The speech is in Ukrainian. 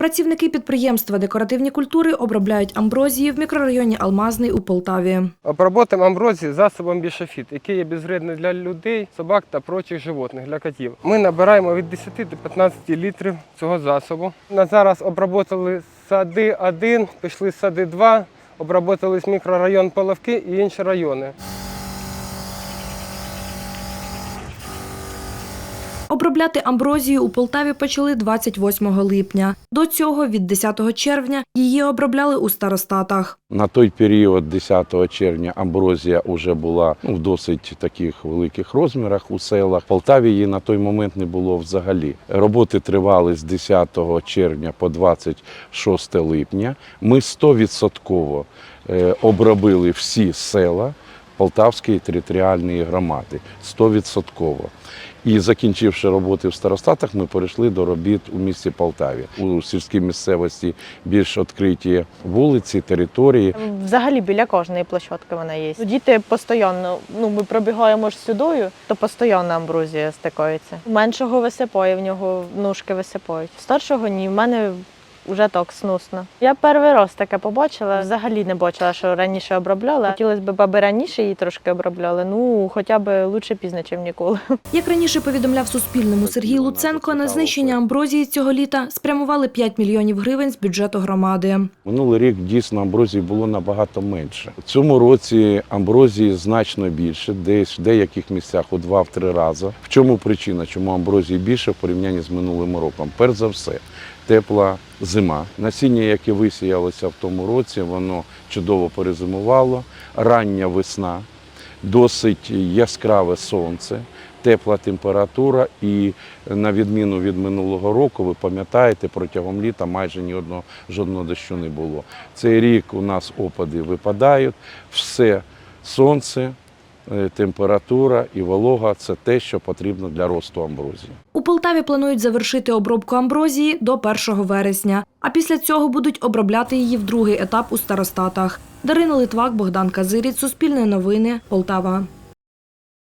Працівники підприємства декоративні культури обробляють амброзії в мікрорайоні Алмазний у Полтаві. Обработаємо амброзію засобом бішофіт, який є безвредний для людей, собак та прочих животних, для котів. Ми набираємо від 10 до 15 літрів цього засобу. На зараз обработали сади 1, пішли сади 2, обработали мікрорайон Половки і інші райони. Обробляти амброзію у Полтаві почали 28 липня. До цього від 10 червня її обробляли у старостатах. На той період, 10 червня, амброзія вже була ну, в досить таких великих розмірах у селах. В Полтаві її на той момент не було взагалі. Роботи тривали з 10 червня по 26 липня. Ми 100% е, обробили всі села Полтавської територіальної громади. 100%. І закінчивши роботи в старостатах, ми перейшли до робіт у місті Полтаві. У сільській місцевості більш відкриті вулиці, території. Взагалі біля кожної площадки вона є. Діти постійно, ну ми пробігаємо ж сюдою, то постійно амброзія стикається. Меншого висипає, в нього ножки висипають. Старшого ні, в мене вже так сносно. Я перший раз таке побачила. Взагалі не бачила, що раніше обробляли. Хотілося б, аби раніше її трошки обробляли. Ну хоча б лучше пізно, ніж ніколи. Як раніше повідомляв Суспільному Сергій Луценко, на знищення амброзії цього літа спрямували 5 мільйонів гривень з бюджету громади. Минулий рік дійсно амброзії було набагато менше. У цьому році амброзії значно більше, десь в деяких місцях у два-три рази. В чому причина, чому амброзії більше в порівнянні з минулим роком? Перш за все, тепла зима. Насіння, яке висіялося в тому році, воно чудово перезимувало. Рання весна, досить яскраве сонце. Тепла температура, і на відміну від минулого року, ви пам'ятаєте, протягом літа майже ні одного жодного дощу не було. Цей рік у нас опади випадають, все сонце, температура і волога це те, що потрібно для росту амброзії. У Полтаві планують завершити обробку амброзії до 1 вересня, а після цього будуть обробляти її в другий етап у старостатах. Дарина Литвак, Богдан Казиріць, Суспільне новини, Полтава.